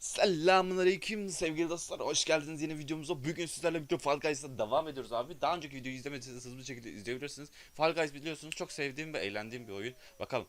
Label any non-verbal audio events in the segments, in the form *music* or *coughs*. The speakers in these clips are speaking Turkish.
Selamünaleyküm sevgili dostlar. Hoş geldiniz yeni videomuza. Bugün sizlerle birlikte Fall Guys'la devam ediyoruz abi. Daha önceki videoyu izlemediyseniz hızlı bir şekilde izleyebilirsiniz. Fall Guys biliyorsunuz çok sevdiğim ve eğlendiğim bir oyun. Bakalım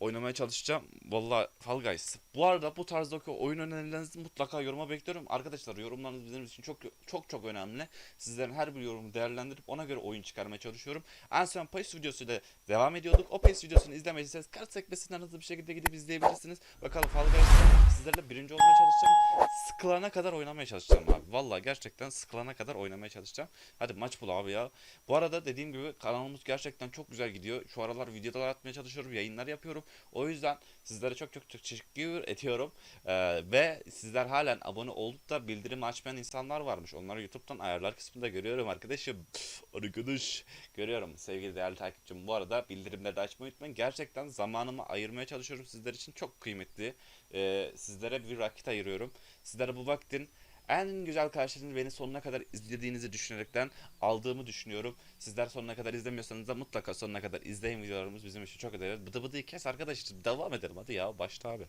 oynamaya çalışacağım. Vallahi Fall Guys. Bu arada bu tarzdaki oyun önerilerinizi mutlaka yoruma bekliyorum. Arkadaşlar yorumlarınız bizim için çok çok çok önemli. Sizlerin her bir yorumu değerlendirip ona göre oyun çıkarmaya çalışıyorum. En son PES videosuyla devam ediyorduk. O PES videosunu izlemediyseniz kart sekmesinden hızlı bir şekilde gidip izleyebilirsiniz. Bakalım Fall Guys'ta sizlerle birinci olmaya çalışacağım. Sıkılana kadar oynamaya çalışacağım abi. Vallahi gerçekten sıkılana kadar oynamaya çalışacağım. Hadi maç bul abi ya. Bu arada dediğim gibi kanalımız gerçekten çok güzel gidiyor. Şu aralar videolar atmaya çalışıyorum, yayınlar yapıyorum. O yüzden sizlere çok çok çok teşekkür ediyorum. Ee, ve sizler halen abone olup da bildirim açmayan insanlar varmış. Onları YouTube'dan ayarlar kısmında görüyorum arkadaşım. Arkadaş görüyorum sevgili değerli takipçim. Bu arada bildirimleri de açmayı unutmayın. Gerçekten zamanımı ayırmaya çalışıyorum sizler için. Çok kıymetli. Ee, sizlere bir vakit ayırıyorum. Sizlere bu vaktin en güzel karşılığını beni sonuna kadar izlediğinizi düşünerekten aldığımı düşünüyorum. Sizler sonuna kadar izlemiyorsanız da mutlaka sonuna kadar izleyin videolarımız bizim için çok önemli. Bıdı bıdıyı kes arkadaş devam edelim hadi ya başla abi.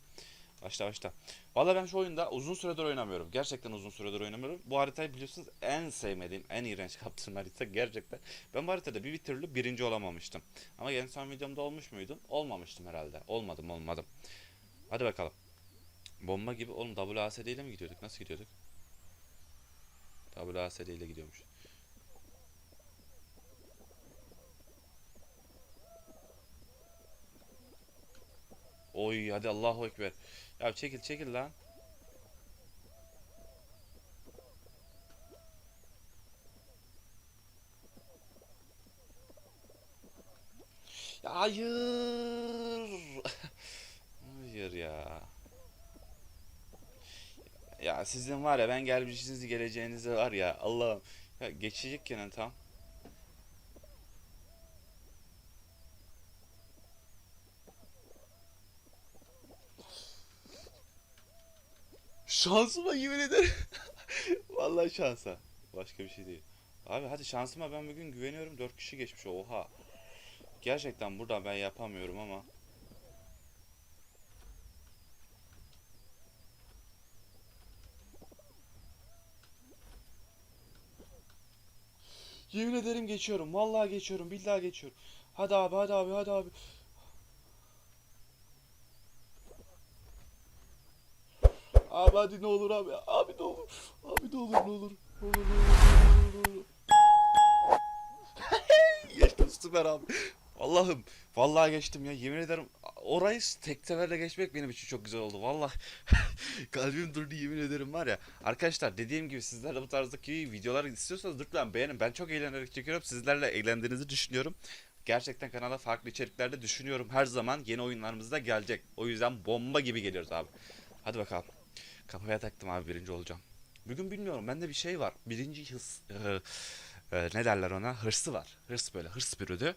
Başla başla. Valla ben şu oyunda uzun süredir oynamıyorum. Gerçekten uzun süredir oynamıyorum. Bu haritayı biliyorsunuz en sevmediğim, en iğrenç kaptığım harita gerçekten. Ben bu haritada bir türlü birinci olamamıştım. Ama en son videomda olmuş muydum? Olmamıştım herhalde. Olmadım olmadım. Hadi bakalım. Bomba gibi oğlum WASD ile mi gidiyorduk? Nasıl gidiyorduk? WASD ile gidiyormuş. Oy hadi Allahu Ekber. Ya çekil çekil lan. Ya hayır. Hayır ya. Ya sizin var ya ben gelmişsiniz geleceğinizi var ya Allah'ım. Ya geçecek gene tam. Şansıma yemin ederim. *laughs* Vallahi şansa. Başka bir şey değil. Abi hadi şansıma ben bugün güveniyorum. 4 kişi geçmiş. Oha. Gerçekten burada ben yapamıyorum ama. Yemin ederim geçiyorum. Vallahi geçiyorum. Billahi geçiyorum. Hadi abi hadi abi hadi abi. Abi hadi ne olur abi. Abi ne olur. Abi ne olur ne olur. Ne olur ne olur ne olur, ne olur. *laughs* Geçtim süper abi. Allah'ım. Vallahi geçtim ya. Yemin ederim orayı tek seferde geçmek benim için çok güzel oldu. Vallahi *laughs* kalbim durdu yemin ederim var ya. Arkadaşlar dediğim gibi sizler de bu tarzdaki videolar istiyorsanız lütfen beğenin. Ben çok eğlenerek çekiyorum. Sizlerle eğlendiğinizi düşünüyorum. Gerçekten kanala farklı içeriklerde düşünüyorum. Her zaman yeni oyunlarımız da gelecek. O yüzden bomba gibi geliyoruz abi. Hadi bakalım. Kafaya taktım abi birinci olacağım. Bugün bilmiyorum bende bir şey var. Birinci hırs e, e, ne derler ona? Hırsı var. Hırs böyle hırs bürüdü.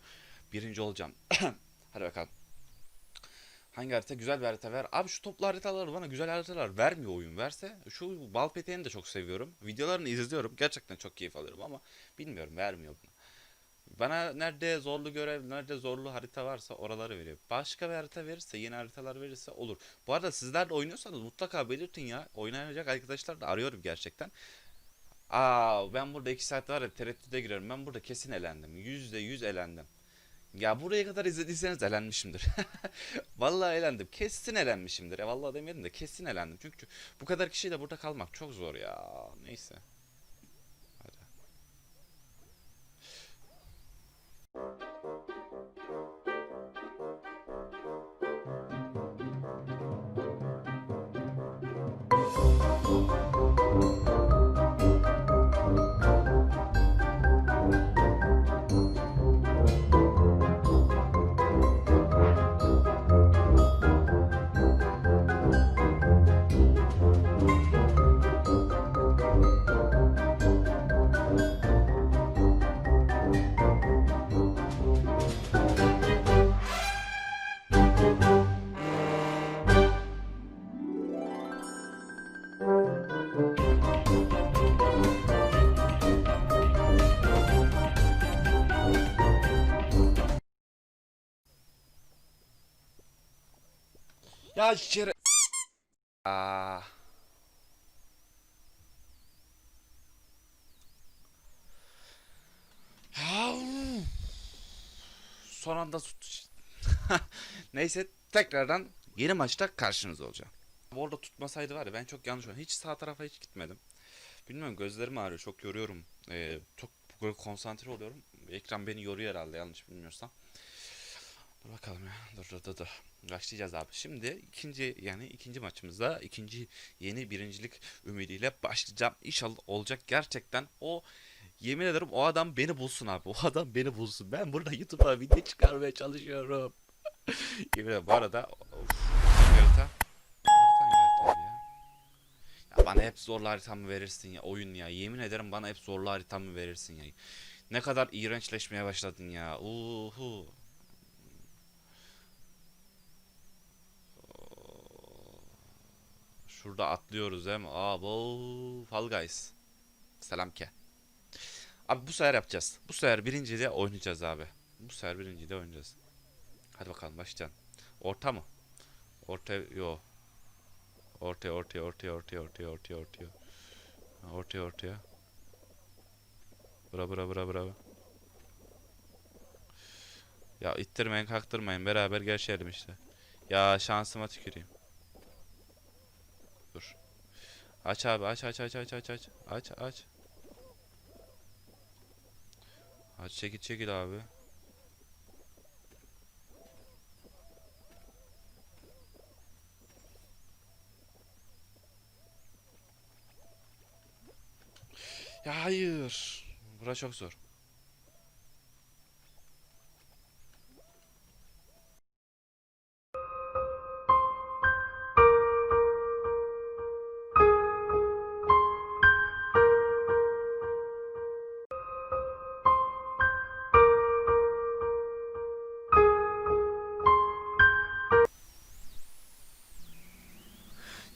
Birinci olacağım. *coughs* Hadi bakalım. Hangi harita? Güzel bir harita ver. Abi şu toplu haritalar bana güzel haritalar vermiyor oyun. Verse şu bal peteğini de çok seviyorum. Videolarını izliyorum. Gerçekten çok keyif alıyorum ama bilmiyorum vermiyor bana. Bana nerede zorlu görev, nerede zorlu harita varsa oraları veriyor. Başka bir harita verirse, yeni haritalar verirse olur. Bu arada sizler de oynuyorsanız mutlaka belirtin ya. Oynayacak arkadaşlar da arıyorum gerçekten. Aa ben burada 2 saat var ya tereddüte giriyorum. Ben burada kesin elendim. %100 elendim. Ya buraya kadar izlediyseniz elenmişimdir. *laughs* Vallahi elendim. Kesin elenmişimdir. E vallahi demeyelim de kesin elendim. Çünkü bu kadar kişiyle burada kalmak çok zor ya. Neyse. Hadi. Ya şere... Ah. Aa. Ya. Son anda tut. *laughs* Neyse tekrardan yeni maçta karşınızda olacağım. Orada tutmasaydı var ya ben çok yanlış oldum. Hiç sağ tarafa hiç gitmedim. Bilmiyorum gözlerim ağrıyor. Çok yoruyorum. Ee, çok konsantre oluyorum. Ekran beni yoruyor herhalde yanlış bilmiyorsam. Dur bakalım ya. Dur dur dur. Başlayacağız abi. Şimdi ikinci yani ikinci maçımızda ikinci yeni birincilik ümidiyle başlayacağım. İnşallah olacak gerçekten o yemin ederim o adam beni bulsun abi. *laughs* O adam beni bulsun. Ben burada YouTube'a video çıkarmaya çalışıyorum. *laughs* yemin ederim bu arada of, harita. Haritan geldi abi ya. Ya bana hep zorlu haritamı verirsin ya oyun ya. Yemin ederim bana hep zorlu haritamı verirsin ya. Ne kadar iğrençleşmeye başladın ya. Uhu. Şurada atlıyoruz değil mi? Abo Fall Guys. Selam ke. Abi bu sefer yapacağız. Bu sefer birinciliğe oynayacağız abi. Bu sefer birinciliğe oynayacağız. Hadi bakalım başlayalım. Orta mı? Orta yo. Ortaya ortaya ortaya ortaya ortaya ortaya ortaya. Ortaya ortaya. Bura bura bura bura. Ya ittirmeyin kaktırmayın beraber geçelim işte. Ya şansıma tüküreyim. Dur. Aç abi aç aç aç aç aç aç. Aç aç. Aç çekil çekil abi. Ya hayır. Bura çok zor.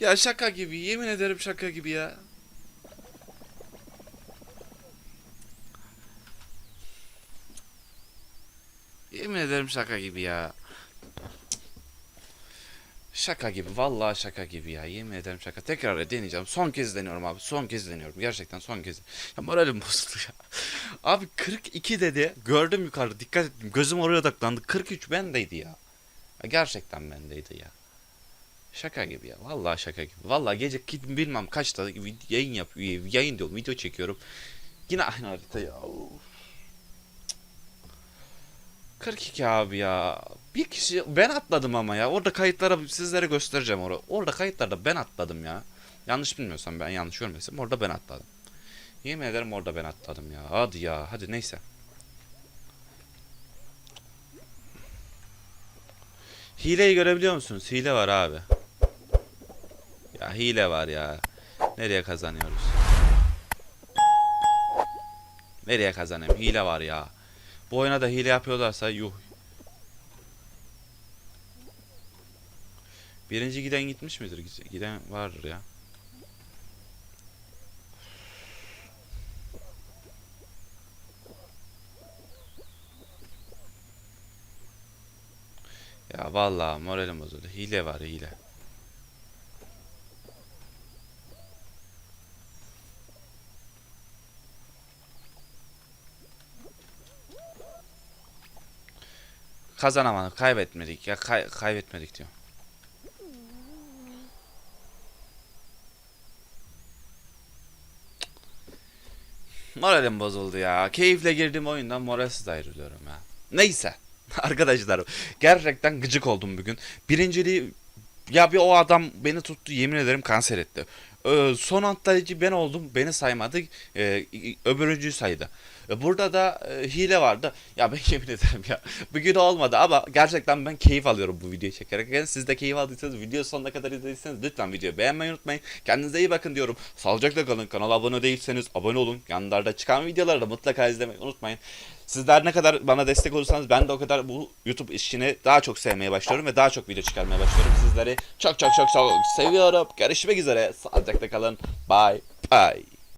Ya şaka gibi yemin ederim şaka gibi ya. Yemin ederim şaka gibi ya. Şaka gibi vallahi şaka gibi ya. Yemin ederim şaka. Tekrar deneyeceğim. Son kez deniyorum abi son kez deniyorum. Gerçekten son kez. Ya moralim *laughs* bozuldu ya. Abi 42 dedi. Gördüm yukarıda dikkat ettim. Gözüm oraya odaklandı. 43 bendeydi ya. ya gerçekten bendeydi ya şaka gibi ya vallahi şaka gibi vallahi gece ki- bilmem kaçta yayın yapıyor yayın diyorum video çekiyorum yine aynı harita ya Uf. 42 abi ya. Bir kişi ben atladım ama ya. Orada kayıtlara sizlere göstereceğim orada. Orada kayıtlarda ben atladım ya. Yanlış bilmiyorsam ben yanlış görmesem orada ben atladım. Yemin ederim orada ben atladım ya. Hadi ya. Hadi neyse. Hileyi görebiliyor musunuz? Hile var abi. Ya hile var ya. Nereye kazanıyoruz? Nereye kazanayım? Hile var ya. Bu oyuna da hile yapıyorlarsa yuh. Birinci giden gitmiş midir? Giden vardır ya. Ya vallahi moralim bozuldu. Hile var hile. Kazanamadık, kaybetmedik ya kay- kaybetmedik diyor. Moralim bozuldu ya. Keyifle girdiğim oyundan moralsiz ayrılıyorum ya. Neyse. *laughs* Arkadaşlar gerçekten gıcık oldum bugün. Birinciliği ya bir o adam beni tuttu yemin ederim kanser etti. Ee, son atlayıcı ben oldum beni saymadı ee, öbürüncüyü saydı. Burada da e, hile vardı. Ya ben *laughs* yemin ederim ya bugün olmadı ama gerçekten ben keyif alıyorum bu videoyu çekerek. Yani siz de keyif aldıysanız video sonuna kadar izlediyseniz lütfen videoyu beğenmeyi unutmayın. Kendinize iyi bakın diyorum. Sağlıcakla kalın. Kanala abone değilseniz abone olun. Yanlarda çıkan videoları da mutlaka izlemeyi unutmayın. Sizler ne kadar bana destek olursanız ben de o kadar bu YouTube işini daha çok sevmeye başlıyorum ve daha çok video çıkarmaya başlıyorum. Sizleri çok çok çok çok seviyorum. Görüşmek üzere. Sağlıcakla kalın. Bye bye.